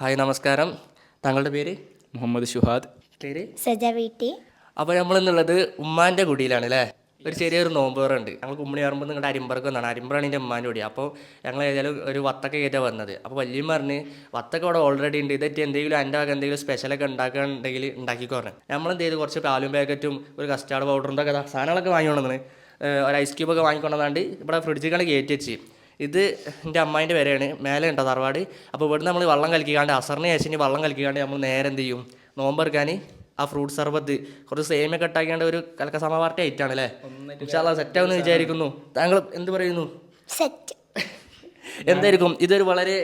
Hi നമസ്കാരം. താങ്കളുടെ പേര്? മുഹമ്മദ് ഷുഹാദ്. പേര്? സജ വീട്ടി അപ്പോൾ നമ്മളിന്നുള്ളത് ഉമ്മാന്റെ കുടിയിലാണ് അല്ലേ ഒരു ചെറിയൊരു നോമ്പേറുണ്ട് ഞങ്ങൾ കുമ്മണി പറയുമ്പോൾ നിങ്ങളുടെ അരിമ്പറക്ക് വന്നാണ്. അരിമ്പറാണ് എന്റെ ഉമ്മാന്റെ കൂടി. അപ്പോൾ ഞങ്ങൾ ഏതായാലും ഒരു വത്തക്ക കയറ്റാണ് വന്നത്. അപ്പോൾ വലിയ പറഞ്ഞ് വത്തക്ക അവിടെ ഓൾറെഡി ഉണ്ട്. ഇതൊക്കെ എന്തെങ്കിലും എന്റെ ഭാഗം എന്തെങ്കിലും സ്പെഷ്യലൊക്കെ ഉണ്ടാക്കുകയാണെങ്കിൽ ഉണ്ടാക്കിക്കോ പറഞ്ഞു. നമ്മളെന്ത് ചെയ്ത്? കുറച്ച് പാലും പാക്കറ്റും ഒരു കസ്റ്റാർഡ് പൗഡറും ഒക്കെ സാധനങ്ങളൊക്കെ വാങ്ങിക്കൊണ്ടെന്ന് ഒരു ഐസ് ക്യൂബൊക്കെ വാങ്ങിക്കൊണ്ടാണ്ട് ഇവിടെ ഫ്രിഡ്ജിൽ കണ്ട് കയറ്റി വെച്ച്. ഇത് എന്റെ അമ്മായിന്റെ പേരാണ്. മേലെ ഉണ്ടോ തറവാട്? അപ്പോൾ ഇവിടുന്ന് നമ്മൾ വള്ളം കലക്കിക്കാണ്ട് അസറിന് ശേഷം വള്ളം കളിക്കാണ്ട് കലക്കിക്കാണ്ട് നമ്മൾ നേരെ എന്ത് ചെയ്യും? നോമ്പെടുക്കാൻ ആ ഫ്രൂട്ട് സർബത്ത് കുറച്ച് സേമിയൊക്കെ ഇട്ടാക്കിയാണ്ട് ഒരു കലക്ക സമപാർട്ടി ഐറ്റാണ് അല്ലേ? ഇൻഷാല്ല സെറ്റാവുമെന്ന് വിചാരിക്കുന്നു. താങ്കൾ എന്ത് പറയുന്നു? സെറ്റ് എന്തായിരിക്കും? ഇതൊരു വളരെ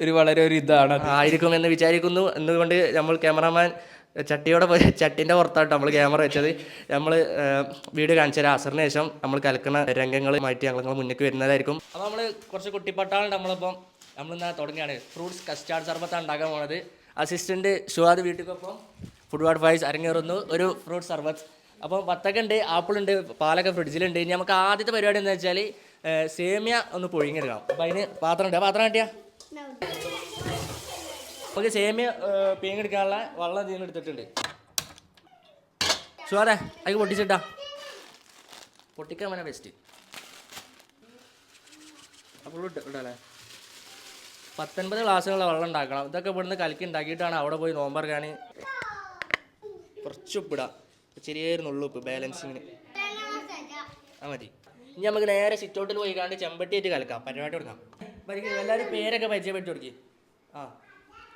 ഒരു വളരെ ഒരു ഇതാണ് ആയിരിക്കും എന്ന് വിചാരിക്കുന്നു. എന്നുകൊണ്ട് നമ്മൾ ക്യാമറാമാൻ ചട്ടിയോടെ പോയി ചട്ടിന്റെ പുറത്തായിട്ട് നമ്മൾ ക്യാമറ വെച്ചത്. നമ്മൾ വീഡിയോ കാണിച്ചു ആസറിന് ശേഷം നമ്മൾ കലക്കുന്ന രംഗങ്ങൾ മാറ്റി ഞങ്ങൾ മുന്നേക്ക് വരുന്നതായിരിക്കും. അപ്പോൾ നമ്മൾ കുറച്ച് കുട്ടിപ്പട്ടാണ് നമ്മളിപ്പം നമ്മളിന്ന് തുടങ്ങിയാണ് ഫ്രൂട്ട്സ് കസ്റ്റാർഡ് സർബത്താണ് ഉണ്ടാക്കാൻ പോണത്. അസിസ്റ്റന്റ് ഷുവാദ് വീട്ടിക്കൊപ്പം ഫുഡ് വാട്ട് ഫൈസ് അരങ്ങേറുന്നു. ഒരു ഫ്രൂട്ട് സർബത്ത്. അപ്പം വത്തക്ക ഉണ്ട് ആപ്പിൾ ഉണ്ട് പാലൊക്കെ ഫ്രിഡ്ജിലുണ്ട്. ഇനി നമുക്ക് ആദ്യത്തെ പരിപാടി എന്താ വെച്ചാൽ സേമിയ ഒന്ന് പൊഴിഞ്ഞെടുക്കാം അപ്പം അതിന് പാത്രം ഉണ്ട്. പാത്രം കിട്ടിയാ? നമുക്ക് സേമിയ പീങ്ങെടുക്കാനുള്ള വെള്ളം ഇതിന് എടുത്തിട്ടുണ്ട്. ഷുവാദേ അതിൽ പൊട്ടിച്ചിട്ടാ. പൊട്ടിക്കാൻ വേണം ബെസ്റ്റ് അപ്പോൾ ഇട്ടല്ലേ? പത്തൊൻപത് ഗ്ലാസ്സുള്ള വെള്ളം ഉണ്ടാക്കണം. ഇതൊക്കെ ഇവിടുന്ന് കലക്കി ഉണ്ടാക്കിയിട്ടാണ് അവിടെ പോയി നോമ്പറക്കാൻ കുറച്ച് ഉപ്പിടാം. ചെറിയൊരു നുള്ളുപ്പ് ബാലൻസിങ്ങിന് ആ മതി. ഇനി നമുക്ക് നേരെ സിറ്റൗട്ടിൽ പോയി കാണ്ട് ചെമ്പട്ടിയായിട്ട് കലക്കാം. പരിപാടി കൊടുക്കാം. എല്ലാവരും പേരൊക്കെ പരിചയപ്പെട്ടു കൊടുക്കി. ആ.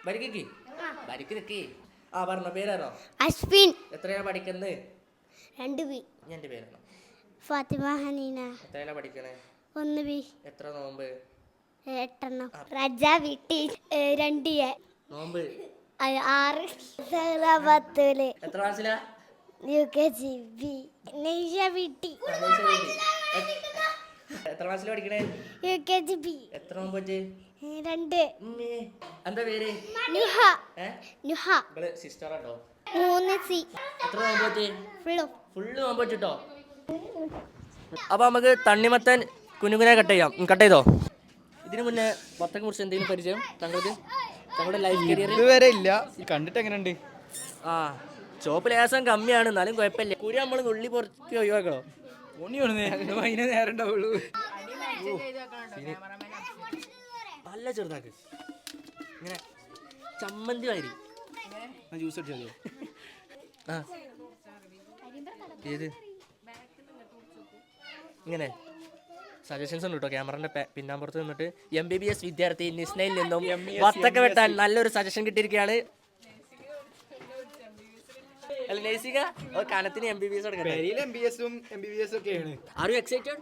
വരിക്ക് വരിക്ക് നിൽക്കി ആ പറഞ്ഞ പേരാണോ അശ്വിൻ. എത്രയാണ് പഠിക്കുന്നത് രണ്ട് ബി എന്റെ പേരാണോ ഫാത്തിമ ഹനീന. എത്രയാണ് പഠിക്കണേ? ഒന്ന് ബി എത്ര നോമ്പ്? എട്ടെണ്ണം. റജ വീട്ടി രണ്ട് എ. നോമ്പ്? ആറ്. പത്തിൽ. എത്ര ക്ലാസ്സിലാ? U K G B Neysha വീട്ടി എത്ര ക്ലാസ്സിൽ പഠിക്കണേ? യു കെ ജി ബി എത്ര നോമ്പ് രണ്ട്. എന്താ പേര്? നുഹ. നുഹ. സിസ്റ്റർ ആട്ടോ മൂന്ന് സി. എത്ര ഫുള്ളും. ഫുള്ള് നോമ്പ് വെച്ചിട്ടോ അപ്പൊ നമുക്ക് തണ്ണിമത്തൻ കുഞ്ഞുകുനെ കട്ട് ചെയ്യാം. കട്ട് ചെയ്തോ? ഇതിനു മുന്നേ ഭർത്തക്കെ കുറിച്ച് എന്തെങ്കിലും പരിചയം താങ്കൾക്ക്? താങ്കളുടെ ലൈഫ് കരിയർ ഇതുവരെ ഇല്ല. കണ്ടിട്ട് എങ്ങനെയുണ്ട്? ആ ചോപ്പ് ലേശം കമ്മിയാണ്. എന്നാലും കുഴപ്പമില്ല. കുരി നമ്മൾ ഉള്ളി പുറത്ത് ഒഴിവാക്കണോ? ഉണ്ണി അതിന് നേരം ഉണ്ടാവുള്ളൂ നല്ല ചെറുതാക്ക്. ഇങ്ങനെ ചമ്മന്തി മാതിരി. ജ്യൂസ് അടിച്ചോ ആ. ഏത്? ഇങ്ങനെ. സജഷൻസ് ഉണ്ട് കേട്ടോ ക്യാമറന്റെ പിന്നാമ്പുറത്ത് നിന്നിട്ട് എം ബി ബി എസ് വിദ്യാർത്ഥി നിസ്നയിൽ നിന്നും വത്തക്ക വെട്ടാൻ നല്ലൊരു സജഷൻ കിട്ടിയിരിക്കുകയാണ്. അല്ല നേഴ്സിക കനത്തിന് എം ബി ബി എസ് കൊടുക്കട്ടെ പെരിയിൽ എം ബി എസും എം ബി ബി എസും ഒക്കെയാണ്. ആർ യു എക്സൈറ്റഡ്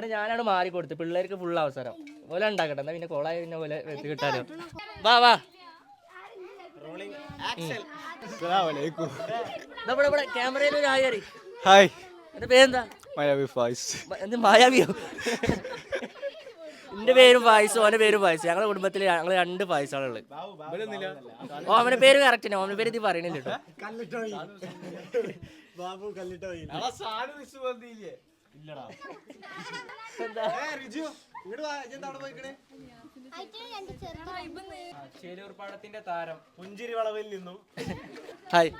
ഇവിടെ ഞാനാണ് മാറി കൊടുത്തത് പിള്ളേർക്ക് ഫുൾ അവസരം. ഓല ഉണ്ടാക്കട്ടെ. എന്നാ പിന്നെ കോളായ പിന്നെ പോലെ വെച്ച് കിട്ടാലോ. വാ വാ. ക്യാമറയിൽ ഒരു ആയി അറിയും ഹായ് എന്റെ പേരെന്താ? മയാബി ഫായ്സ് മ- എന്ത് മായാവിയോ? എന്റെ പേരും പായസം ഓന്റെ പേരും പായസം ഞങ്ങളുടെ കുടുംബത്തിൽ ഞങ്ങൾ രണ്ട് പായസമാണുള്ളത് ഓ അവന്റെ പേര് കറക്റ്റ് അവന്റെ പേര് ഇത് പറയണില്ല കേട്ടോ. ചേലൂർപ്പാടത്തിന്റെ താരം പുഞ്ചിരി വളവിൽ നിന്നും. ഹായ്.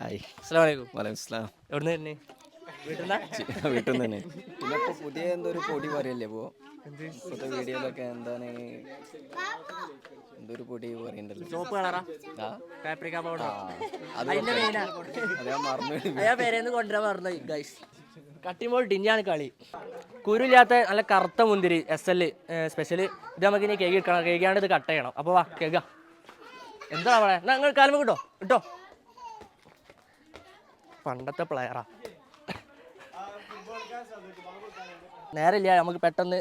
ഹായ്. അസ്സാം വലൈക്കും വലൈക്കും സ്ലാം എവിടുന്ന് തന്നെ വീട്ടിൽ നിന്ന് തന്നെ. പിന്നെ ഇപ്പൊ പുതിയ എന്തോ ഒരു പൊടി പറയല്ലേ ഇപ്പോ? ഇപ്പോഴത്തെ വീഡിയോയിലൊക്കെ എന്താണ്? എന്തോ ഒരു പൊടി പറയണ്ടല്ലോ. ചോപ്പ് കളറാ? ആ. പാപ്രിക്ക പൗഡർ അത് അത് ഞാൻ മറന്നു അയാ പേരേന്ന് കൊണ്ടുവരാൻ മറന്നു ഗൈസ് കട്ടിമോൾ ടിഞ്ഞാണ് കളി. കുരുല്ലാത്ത നല്ല കറുത്ത മുന്തിരി എസ് എൽ സ്പെഷ്യൽ ഇത് നമുക്ക് ഇനി കേക്ക് എടുക്കണം കേക്കാണ്ട് ഇത് കട്ട് ചെയ്യണം. അപ്പോൾ വാ കേക്ക എന്താ എന്നാ നിങ്ങൾ കാലം കിട്ടോ. കിട്ടോ പണ്ടത്തെ പ്ലെയറാ നേരമില്ല നമുക്ക് പെട്ടെന്ന്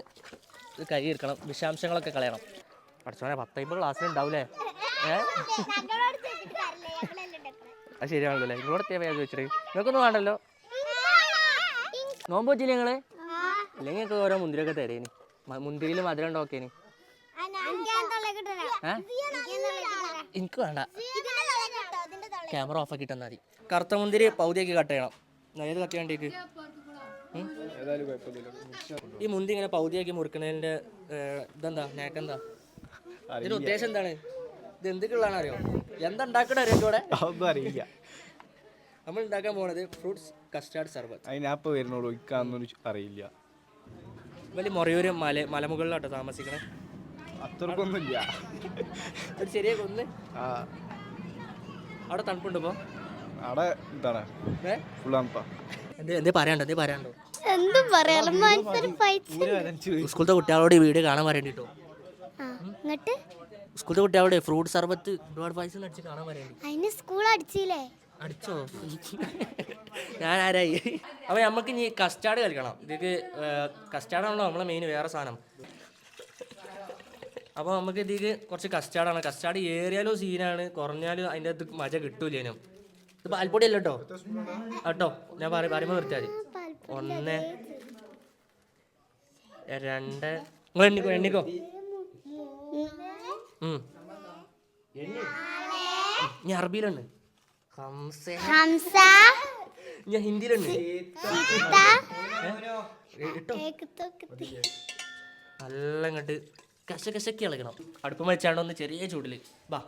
ഇത് കൈ എടുക്കണം. വിഷാംശങ്ങളൊക്കെ കളയണം. പഠിച്ചോനെ പത്തൈമ്പത് ക്ലാസ്സിൽ ഉണ്ടാവൂലേ ഏ? അത് ശരിയാണല്ലോ അല്ലേ? ഇവിടെ ചോദിച്ചിട്ട് നിങ്ങൾക്കൊന്നും വേണ്ടല്ലോ? നോമ്പ് വെച്ചില്ല ഞങ്ങൾ അല്ലെങ്കിൽ നിങ്ങൾക്ക് ഓരോ മുന്തിരിയൊക്കെ തരേനി. മുന്തിരി മുന്തിരിയിൽ മധുരം ഉണ്ടോക്കേനി. എനിക്ക് വേണ്ട. ക്യാമറ ഓഫ് ആക്കി തന്നാൽ മതി. കറുത്ത മുന്തിരി പൗതിയൊക്കെ കട്ട് ചെയ്യണം. നല്ലത് ഏതായാലും കുഴപ്പമില്ലല്ലോ ഈ മുന്തി ഇങ്ങനെ പൗതിയാക്കി മുറുക്കുന്നതിന്റെ ഇതെന്താ? നേക്കെന്താ ഇതിന്റെ ഉദ്ദേശം എന്താണ്? ഇത് എന്തൊക്കെയുള്ളതാണ് അറിയോ എന്താ ഉണ്ടാക്കണ അറിയോ ഇവിടെ അറിയില്ല. നമ്മൾ ഉണ്ടാക്കാൻ പോണത് ഫ്രൂട്ട്സ് കസ്റ്റാർഡ് സർബത്ത്. അതിനാപ്പ് വരുന്നുള്ളൂ ഇക്കാന്നൊരു അറിയില്ല. വലിയ മൊറയൂര് മല മലമുകളിലോട്ടോ താമസിക്കണേ. അത്രക്കൊന്നുമില്ല. അത് ചെറിയ കൊന്ന്. അവിടെ തണുപ്പുണ്ട് ഇപ്പോ? അവിടെ എന്താണ് എന്തേ പറയാണ്ടോ എന്തേ പറയാണ്ടോ എന്തും പറയാലോ സ്കൂളത്തെ കുട്ടികളോട് ഈ വീഡിയോ കാണാൻ പറയണ്ടിട്ടോ എന്നിട്ട്? സ്കൂളത്തെ കുട്ടികളോട് ഫ്രൂട്ട് സർബത്ത് ഒരുപാട് പൈസ അടിച്ച് കാണാൻ പറയണ്ടി അതിന് സ്കൂൾ അടിച്ചില്ലേ? അടിച്ചോ? ഞാൻ ആരായി അപ്പൊ നമുക്ക് ഇനി കസ്റ്റാർഡ് കളിക്കണം ഇതിക്ക് കസ്റ്റാർഡാണല്ലോ നമ്മളെ മെയിൻ വേറെ സാധനം. അപ്പോൾ നമുക്ക് ഇതിക്ക് കുറച്ച് കസ്റ്റാർഡാണ് കസ്റ്റാർഡ് ഏറിയാലും സീനാണ് കുറഞ്ഞാലും അതിന്റെ അത് മജ കിട്ടൂലേനും ഇത് പാൽപ്പൊടി അല്ല കേട്ടോ? കേട്ടോ? ഞാൻ പറ പറയുമ്പോൾ നിർത്തിയാൽ മതി. ഒന്ന് രണ്ട്. നിങ്ങൾ എണ്ണിക്കോ എണ്ണിക്കോ? ഞാൻ അറബിയിലുണ്ട്. ഹംസേ ഹംസ. ഞാൻ ഹിന്ദിയിലുണ്ട്. നല്ല അങ്ങോട്ട് കശ കശക്കി ഇളകണം. അടുപ്പം വെച്ചാണ്ട് ഒന്ന് ചെറിയ ചൂടിൽ. ബാ.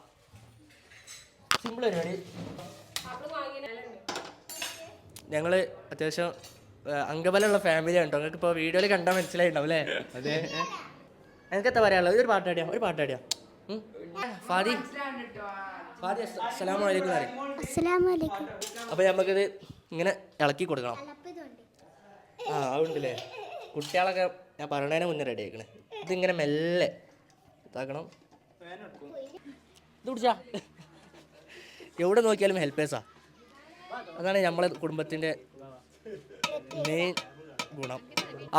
സിമ്പിൾ പരിപാടി ഞങ്ങൾ അത്യാവശ്യം അംഗബലമുള്ള ഫാമിലിയാണ് കേട്ടോ നിങ്ങൾക്ക് ഇപ്പോൾ വീഡിയോയിൽ കണ്ടാൽ മനസ്സിലായിട്ടുണ്ടാവും അല്ലേ അതെ. നിങ്ങൾക്ക് എന്താ പറയാനുള്ളത്? ഒരു പാട്ടാടിയാ ഒരു പാട്ടാടിയാ. ഫാദി. ഫാദി അസ്സലാമു അലൈക്കും പറയും അസ്സലാമു അലൈക്കും അപ്പോൾ നമുക്കിത് ഇങ്ങനെ ഇളക്കി കൊടുക്കണം. ആ അതുണ്ടല്ലേ? കുട്ടികളൊക്കെ ഞാൻ പറയണതിന് മുന്നേ റെഡി ആക്കണേ ഇതിങ്ങനെ മെല്ലെ ഇതാക്കണം. ഇത് പിടിച്ചാ എവിടെ നോക്കിയാലും ഹെൽപ്പേഴ്സാ അതാണ് നമ്മളെ കുടുംബത്തിന്റെ മെയിൻ ഗുണം.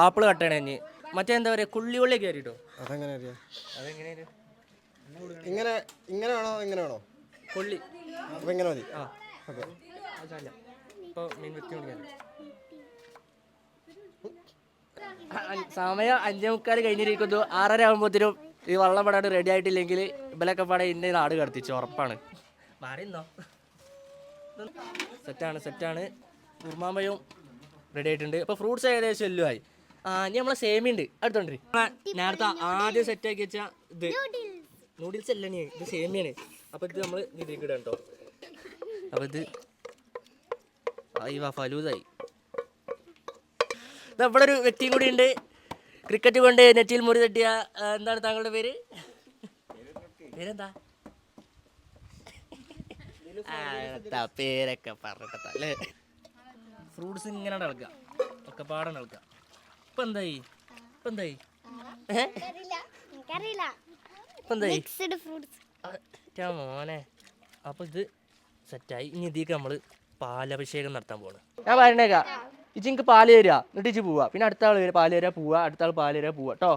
ആപ്പിൾ കട്ടണേ ഇനി. മറ്റേ എന്താ പറയുക കുള്ളി ഉള്ളി കയറിട്ടോ അതെങ്ങനെ അറിയാം? അതെങ്ങനെയാണ് ഇങ്ങനെ ഇങ്ങനെ വേണോ ഇങ്ങനെ വേണോ? കൊള്ളി. അപ്പൊ ഇങ്ങനെ മതി. ആ. ഓക്കെ മീൻ വെത്തി കൊടുക്കാൻ സമയം അഞ്ചേ മുക്കാൽ കഴിഞ്ഞിരിക്കുന്നു. ആറര ആകുമ്പോഴത്തേനും ഈ വള്ളം പടാണ്ട് റെഡി ആയിട്ടില്ലെങ്കിൽ ഇവലൊക്കെ പാടെ ഇന്ന നാട് കടത്തിച്ചു ഉറപ്പാണ്. മാറിന്നോ? സെറ്റാണ് സെറ്റാണ്. കുർമാമ്പയും റെഡി ആയിട്ടുണ്ട്. അപ്പോൾ ഫ്രൂട്ട്സ് ഏകദേശം എല്ലുമായി. ആ ഇനി നമ്മളെ സേമിയുണ്ട്. ഉണ്ട് അടുത്തോണ്ട് നേരത്തെ ആദ്യം സെറ്റ് ആക്കി വെച്ച ഇത്. നൂഡിൽസ് അല്ല ഇത് സേമിയാണ് അപ്പോൾ ഇത് നമ്മൾ ഇതിലേക്ക് ഇടാം കേട്ടോ അപ്പോൾ ഇത് ആയി ഫലൂതായി ഫലൂസായി ഇവിടെ ഒരു വ്യക്തിയും കൂടി ഉണ്ട്. ക്രിക്കറ്റ് കൊണ്ട് നെറ്റിയിൽ മുറി തട്ടിയ എന്താണ് താങ്കളുടെ പേര്? പേരെന്താ? പേരൊക്കെ അല്ലേ? ഫ്രൂട്ട്സ് ഇങ്ങനെ നടക്കുക ഒക്കെ പാടെ നടക്കുക ഇപ്പൊ എന്തായി? ഇപ്പൊ എന്തായി? എനിക്കറിയില്ല. ഇപ്പൊ എന്തായി മോനെ. അപ്പൊ ഇത് സെറ്റായി. ഇനി ഇതിക്ക് നമ്മൾ പാലഭിഷേകം നടത്താൻ പോണ് ഞാൻ പറഞ്ഞേക്കാം ഇച്ചി എനിക്ക് പാൽ തരിക എന്നിട്ട് ഇച്ചി പോവാ. പിന്നെ അടുത്ത ആൾ വരിക പാൽ തരാ പോവാ. അടുത്ത ആൾ പാൽ തരാ പോവാ. കേട്ടോ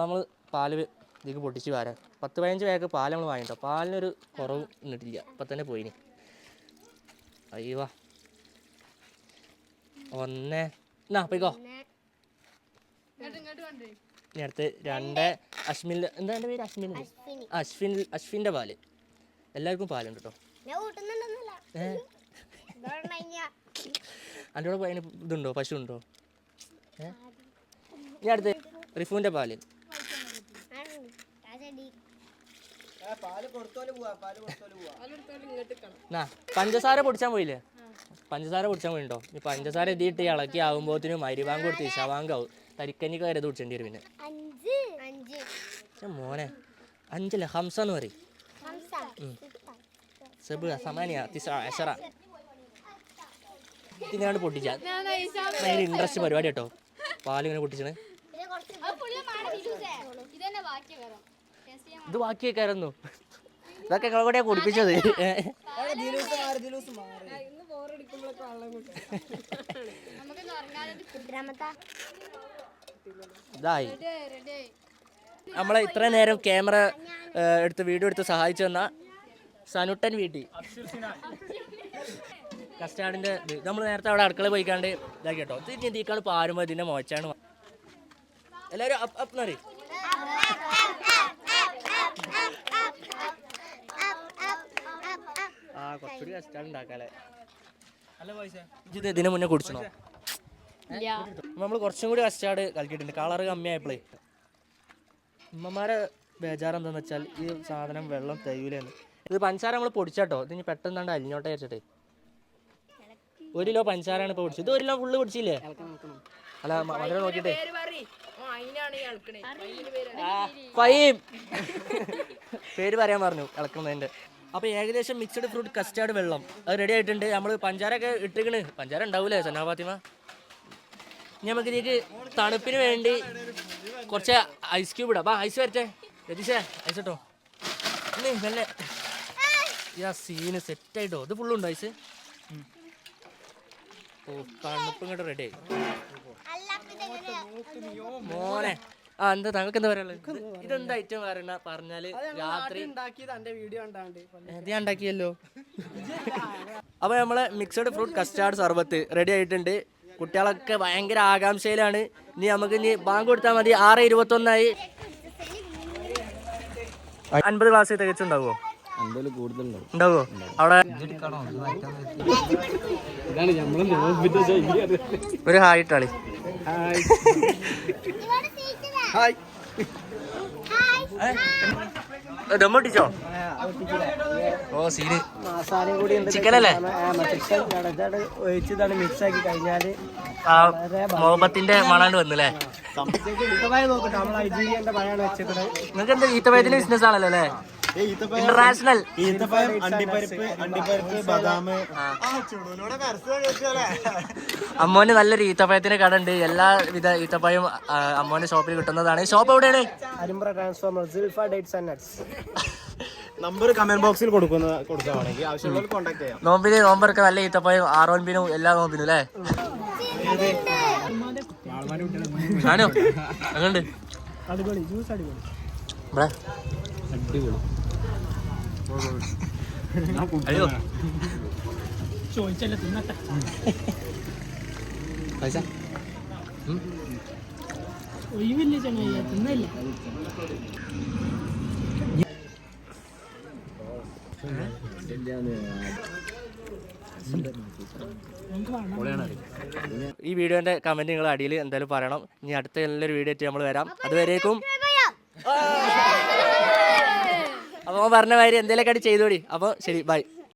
നമ്മൾ പാൽ ഇതിക്ക് പൊട്ടിച്ച് വരാം. പത്ത് പതിനഞ്ച് പേർക്ക് പാൽ നമ്മൾ വാങ്ങിട്ടോ. പാലിനൊരു കുറവ് ഇന്നിട്ടില്ല ഇപ്പം തന്നെ പോയിനി. അയ്യോ. ഒന്ന് എന്നാ പോയിക്കോ. ഇനി അടുത്ത് രണ്ട് അശ്മിൻ എന്താ എന്റെ പേര് അശ്മിൻ അശ്വിൻ അശ്വിന്റെ പാൽ. എല്ലാവർക്കും പാലുണ്ട്? കേട്ടോ. അതിന്റെ കൂടെ അതിന് ഇതുണ്ടോ? പശു ഉണ്ടോ ഇനി അടുത്ത് റിഫുവിന്റെ പാൽ. പഞ്ചസാര പൊടിച്ചാൻ പോയില്ലേ? പഞ്ചസാര പൊടിച്ചാൻ പോയിട്ടോ ഈ പഞ്ചസാര എത്തിയിട്ട് ഇളക്കി ആകുമ്പോഴത്തേനും മരുവാങ്ക് കൊടുത്ത് ശവാങ്കാവും തരിക്കഞ്ഞിക്ക് വരെ കുടിച്ചേണ്ടി വരും പിന്നെ. മോനെ അഞ്ചല്ല? ഹംസ എന്ന് പറയും. ഹംസ. സെബ് സമാനിയ തിസ അഷറ. ഇതിനാണ് പൊട്ടിച്ച. ഭയങ്കര ഇൻട്രസ്റ്റ് പരിപാടി കേട്ടോ. പാലിങ്ങനെ പൊട്ടിച്ചത്. ഇത് ബാക്കി വെക്കായിരുന്നു ഇതൊക്കെ ഞങ്ങളെ കൂടെ കുടിപ്പിച്ചത് ഇതായി. നമ്മളെ ഇത്ര നേരം ക്യാമറ എടുത്ത് വീഡിയോ എടുത്ത് സഹായിച്ചു തന്ന സനുട്ടൻ വീട്ടി കസ്റ്റാർഡിന്റെ ഇത്. നമ്മൾ നേരത്തെ അവിടെ അടുക്കള പോയിക്കാണ്ട് ഇതാക്കി കേട്ടോ. ഇത് ഇതിക്കാണ് പാരുമ്പോൾ ഇതിന്റെ മോച്ചാണ് എല്ലാവരും അപ്പ് അപ്പ് എന്നറി ആ കുറച്ചുകൂടി കസ്റ്റാർഡ് ഉണ്ടാക്കാല്ലേ. ഇത് ഇതിന് മുന്നേ കുടിച്ചണോ? നമ്മൾ കുറച്ചും കൂടി കസ്റ്റാർഡ് കളിക്കിട്ടുണ്ട് കളറ് കമ്മിയായപ്പോഴേ ഉമ്മമാരെ ബേജാറ് എന്താന്ന് വെച്ചാൽ ഈ സാധനം വെള്ളം തയ്യൂലെന്ന് ഇത് പഞ്ചസാര നമ്മൾ പൊടിച്ചാട്ടോ. ഇത് ഇനി കണ്ട അലിഞ്ഞോട്ടെ വെച്ചിട്ട് ഒരു കിലോ പഞ്ചസാരയാണ് ഇപ്പോൾ പൊടിച്ചത്. ഇത് ഒരു കിലോ ഫുള്ള് പൊടിച്ചില്ലേ? അല്ല മധുരം നോക്കിയിട്ടേ. ഫൈം പേര് പറയാൻ പറഞ്ഞു ഇളക്കുന്നതിന്റെ അപ്പോൾ ഏകദേശം മിക്സഡ് ഫ്രൂട്ട് കസ്റ്റാർഡ് വെള്ളം. അത് റെഡി ആയിട്ടുണ്ട്. നമ്മൾ പഞ്ചാരൊക്കെ ഇട്ടിക്കണ് പഞ്ചാര ഉണ്ടാവൂലേ സന്നാ ഫാത്തിമ? ഇനി നമുക്ക് ഇതിലേക്ക് തണുപ്പിന് വേണ്ടി കുറച്ച് ഐസ് ക്യൂബ് ഇടാം. ഐസ് വരട്ടെ. രതീഷേ ഐസ് ഇട്ടോ. ഇല്ലേ മെല്ലെ. യാ സീന് സെറ്റായിട്ടോ ഇത് ഫുള്ളുണ്ടോ ഐസ് ഓ തണുപ്പ് ഇങ്ങോട്ട് റെഡി ആയി. മോനെ. ആ എന്താ താങ്കൾക്ക് എന്താ പറയാനുള്ളത്? ഇതെന്താ ഐറ്റം പറയണ പറഞ്ഞാൽ രാത്രി ഞാൻ ഉണ്ടാക്കിയല്ലോ. അപ്പൊ നമ്മളെ മിക്സഡ് ഫ്രൂട്ട് കസ്റ്റാർഡ് സർബത്ത് റെഡി ആയിട്ടുണ്ട്. കുട്ടികളൊക്കെ ഭയങ്കര ആകാംക്ഷയിലാണ്. ഇനി നമുക്ക് ഇനി ബാങ്ക് കൊടുത്താൽ മതി. ആറ് ഇരുപത്തൊന്നായി. അൻപത് ക്ലാസ് തികച്ചുണ്ടാവോ ഉണ്ടാവോ അവിടെ ഒരു ഹായ് ഇട്ടാളി. ഹായ്. ദമ്മൊട്ടിച്ചോ ഓ സീന്. ചിക്കൻ അല്ലേ ഒഴിച്ചതാണ് മിക്സ് ആക്കി കഴിഞ്ഞാൽ ആ മുഹബത്തിന്റെ മണാണ്ട് വന്നല്ലേ? നിങ്ങൾക്ക് എന്താ ഈത്തപ്പഴത്തിന്റെ ബിസിനസ് ആണല്ലോ അല്ലേ? ഇന്റർനാഷണൽ ഈത്തപ്പഴം അണ്ടിപ്പരിപ്പ് അണ്ടിപ്പരിപ്പ് ബദാം. അമ്മോന് നല്ലൊരു ഈത്തപ്പഴത്തിന്റെ കട ഉണ്ട് എല്ലാവിധ ഈത്തപ്പഴം അമ്മോന്റെ ഷോപ്പിൽ കിട്ടുന്നതാണ്. ഷോപ്പ് എവിടെയാണ്? Arimbra transformer Silfa dates and nuts number comment ബോക്സിൽ കൊടുക്കുന്ന കൊടുക്കുകയാണെങ്കിൽ ആവശ്യമുള്ളവർ കോൺടാക്ട് ചെയ്യാം. നോമ്പിന് നോമ്പർക്ക് നല്ല ഈത്തപ്പഴം ആറോൻപിനും എല്ലാ നോമ്പിനും അല്ലേ? ഞാനോ? അങ്ങനെ അടിപൊളി ജ്യൂസ് അടിപൊളി. ഇവിടെ അയ്യോ ചോദിച്ചല്ലേ തിന്നട്ടെ പൈസ ഒഴിവില്ല ചങ്ങയ്യ തിന്നല്ലേ ഈ വീഡിയോന്റെ കമന്റ് നിങ്ങൾ അടിയിൽ എന്തായാലും പറയണം. ഇനി അടുത്ത നല്ലൊരു വീഡിയോ ആയിട്ട് നമ്മൾ വരാം. അതുവരേക്കും. അപ്പോൾ പറഞ്ഞ എന്തെങ്കിലുമൊക്കെ അടി ചെയ്തോടി. അപ്പോൾ ശരി ബൈ